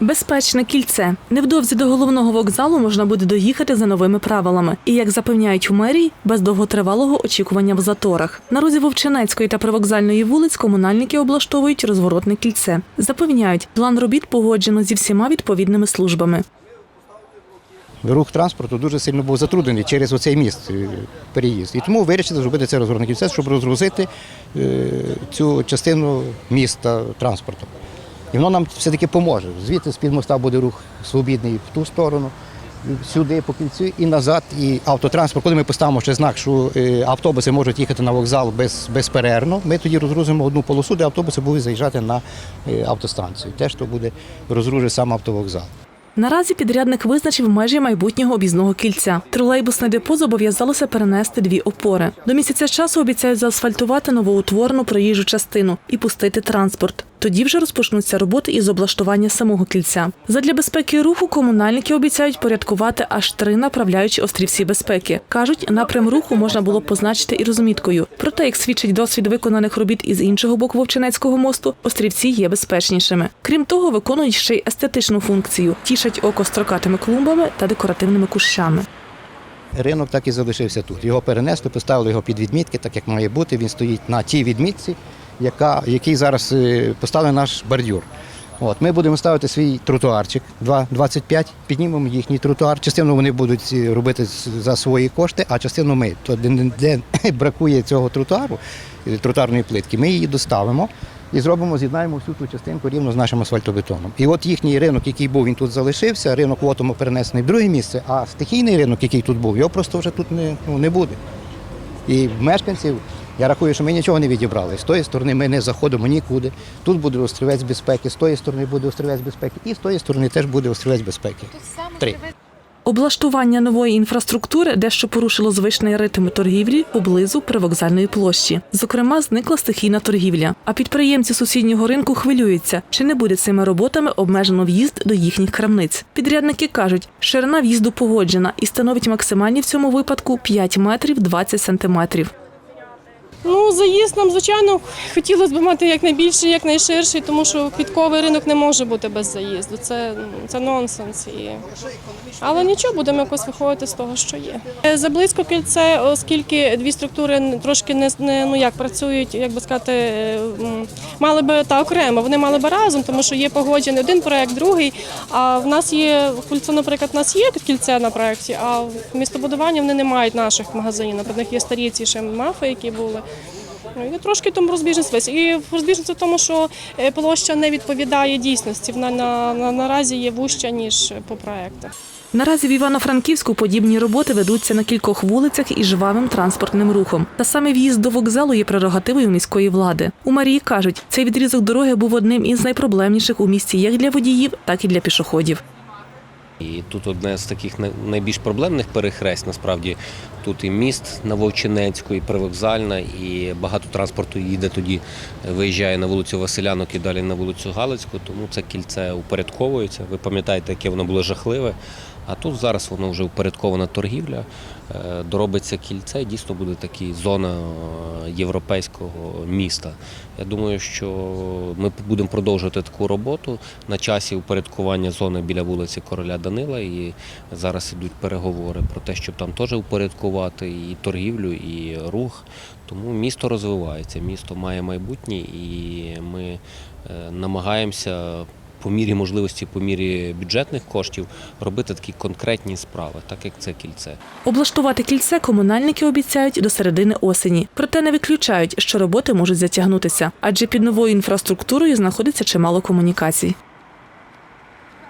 Безпечне кільце. Невдовзі до головного вокзалу можна буде доїхати за новими правилами. І як запевняють у мерії, без довготривалого очікування в заторах. На розі Вовчинецької та привокзальної вулиць комунальники облаштовують розворотне кільце. Запевняють, план робіт погоджено зі всіма відповідними службами. Рух транспорту дуже сильно був затруднений через оцей міст е, переїзд. І тому вирішили зробити це розгорне кільце, щоб розгрузити е, цю частину міста транспортом. І воно нам все-таки поможе. Звідти з-під моста буде рух свобідний в ту сторону, сюди по кільцю і назад. І автотранспорт, коли ми поставимо ще знак, що е, автобуси можуть їхати на вокзал без, безперервно, ми тоді розгрузимо одну полосу, де автобуси будуть заїжджати на е, автостанцію. Теж то буде розгружити сам автовокзал. Наразі підрядник визначив межі майбутнього об'їзного кільця. Тролейбусне депо зобов'язалося перенести дві опори. До місяця часу обіцяють заасфальтувати новоутворену проїжджу частину і пустити транспорт. Тоді вже розпочнуться роботи із облаштування самого кільця. Задля безпеки руху комунальники обіцяють порядкувати аж три направляючі острівці безпеки. кажуть, напрям руху можна було б позначити і розміткою. Проте, як свідчить досвід виконаних робіт із іншого боку Вовчинецького мосту, острівці є безпечнішими. Крім того, виконують ще й естетичну функцію, тішать око строкатими клумбами та декоративними кущами. Ринок так і залишився тут. Його перенесли, поставили його під відмітки, так як має бути. Він стоїть на тій відмітці, яка, який зараз е, поставив наш бордюр. От, ми будемо ставити свій тротуарчик 2,25, піднімемо їхній тротуар. Частину вони будуть е, робити за свої кошти, а частину ми. То де, де бракує цього тротуару, е, тротуарної плитки, ми її доставимо і зробимо, з'єднаємо всю ту частинку рівно з нашим асфальтобетоном. І от їхній ринок, який був, він тут залишився. Ринок Вотому перенесений в друге місце, а стихійний ринок, який тут був, його просто вже тут не, ну, не буде. І мешканців, я рахую, що ми нічого не відібрали. З тої сторони ми не заходимо нікуди. Тут буде острівець безпеки, з тої сторони буде острівець безпеки, і з тої сторони теж буде острівець безпеки. Три. Облаштування нової інфраструктури дещо порушило звичний ритм торгівлі поблизу привокзальної площі. Зокрема, зникла стихійна торгівля. А підприємці сусіднього ринку хвилюються, чи не буде цими роботами обмежено в'їзд до їхніх крамниць. Підрядники кажуть, ширина в'їзду погоджена і становить максимальні в цьому випадку 5 метрів 20 сантиметрів. Ну, заїзд нам, звичайно, хотілося б мати якнайбільший, якнайширший, тому що квітковий ринок не може бути без заїзду. Це, це нонсенс. І... Але нічого, будемо якось виходити з того, що є. Е, Заблизько кільце, оскільки дві структури трошки не, ну як працюють, як би сказати, мали би та окремо, вони мали би разом, тому що є погоджений один проект, другий. А в нас є кільце, наприклад, в нас є кільце на проєкті, а в містобудуванні вони не мають наших магазинів. Наприклад, є старі ці ще мафи, які були. Ну, І трошки там розбіжність. І розбіжність в тому, що е, площа не відповідає дійсності. Вона на, на, наразі є вужча, ніж по проектах. Наразі в Івано-Франківську подібні роботи ведуться на кількох вулицях із жвавим транспортним рухом. Та саме в'їзд до вокзалу є прерогативою міської влади. У Марії кажуть, цей відрізок дороги був одним із найпроблемніших у місті як для водіїв, так і для пішоходів. І тут одне з таких найбільш проблемних перехрест. Насправді тут і міст на Вовчинецьку, і привокзальна, і багато транспорту їде тоді, виїжджає на вулицю Василянок і далі на вулицю Галицьку. Тому це кільце упорядковується. Ви пам'ятаєте, яке воно було жахливе. А тут зараз воно вже упорядкована торгівля, е, доробиться кільце, дійсно буде така зона е, європейського міста. Я думаю, що ми будемо продовжувати таку роботу на часі упорядкування зони біля вулиці Короля Данила. І зараз ідуть переговори про те, щоб там теж упорядкувати і торгівлю, і рух. Тому місто розвивається, місто має майбутнє, і ми е, намагаємося. По мірі можливості, по мірі бюджетних коштів робити такі конкретні справи, так як це кільце. Облаштувати кільце комунальники обіцяють до середини осені. Проте не виключають, що роботи можуть затягнутися, адже під новою інфраструктурою знаходиться чимало комунікацій.